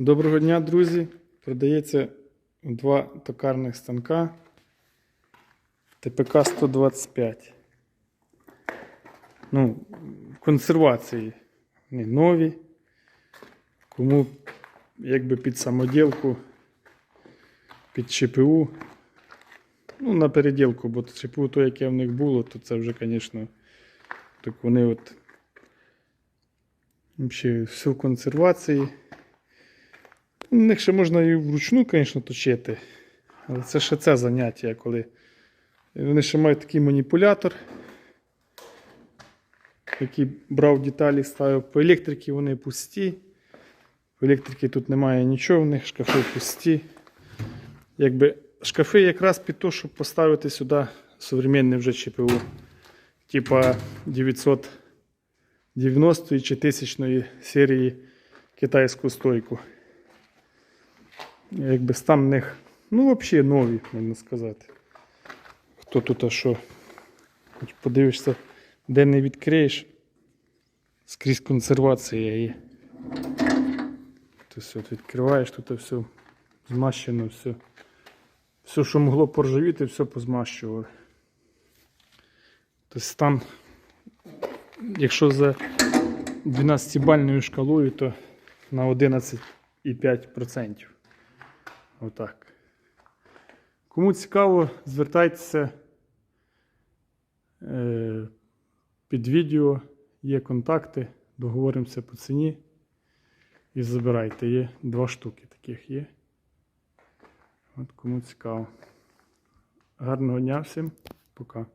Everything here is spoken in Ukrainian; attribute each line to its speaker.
Speaker 1: Доброго дня, друзі! Продається два токарних станка ТПК 125. Ну, консервації. Вони нові. Кому якби під самоділку, під ЧПУ. Ну, на переділку, бо ЧПУ то, яке в них було, то це вже, звісно, так вони от. Взагалі, все в консервації. Них ще можна і вручну, звісно, точити. Але це ще це заняття, коли вони ще мають такий маніпулятор, який брав деталі, ставив по електриці, вони пусті. В електрики тут немає нічого, в них шкафи пусті. Якби шкафи якраз під те, щоб поставити сюди сучасне вже ЧПУ. Типа 990 чи 1000 серії китайську стойку. Якби стан них, ну, взагалі нові, можна сказати. Хто тут а що? Хоч подивишся, де не відкриєш, скрізь консервація є. Ти от відкриваєш, тут все змащено, все. Все, що могло поржавіти, все позмащували. Тобто стан, якщо за 12-бальною шкалою, то на 11,5%. Отак. Кому цікаво, звертайтеся е, під відео, є контакти, договоримося по ціні і забирайте. Є два штуки таких є. От кому цікаво. Гарного дня всім, пока.